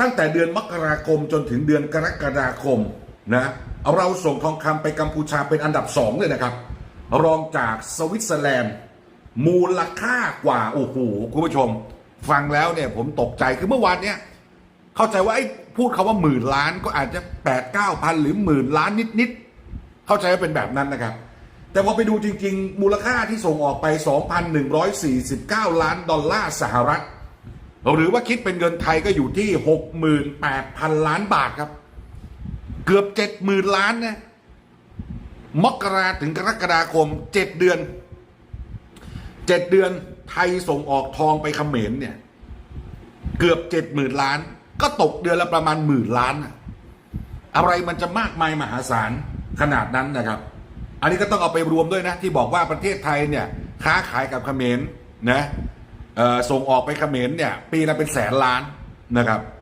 ตั้งแต่เดือนมกราคมจนถึงเดือนกรกฎาคมนะเราส่งทองคำไปกัมพูชาเป็นอันดับสองเลยนะครับ รองจากสวิตเซอร์แลนด์ มูลค่ากว่าโอ้โหคุณผู้ชม ฟังแล้วเนี่ยผมตกใจคือเมื่อวานเนี่ยเข้าใจว่าไอ้พูดคาว่าหมื่นล้านก็อาจจะแปดเก้าพันหรือหมื่นล้านนิดๆเข้าใจว่าเป็นแบบนั้นนะครับ แต่พอไปดูจริง ๆ มูลค่าที่ส่งออกไป 2,149 ล้านดอลลาร์สหรัฐ หรือว่าคิดเป็นเงินไทยก็อยู่ที่ 68,000 ล้านบาทครับ เกือบ 70,000 ล้านนะมกราถึงกรกฎาคม 7 เดือน 7 เดือนไทยส่งออกทองไปเขมรเนี่ย เกือบ 70,000 ล้าน ก็ตกเดือนละประมาณหมื่นล้านน่ะอะไรมันจะมากมายมหาศาลขนาดนั้นนะครับ อันนี้ก็ต้องเอาไปรวมด้วยนะ ที่บอกว่าประเทศไทยเนี่ย ค้าขายกับเขมรนะ ส่งออกไปเขมรเนี่ย ปีละเป็นแสนล้านนะครับ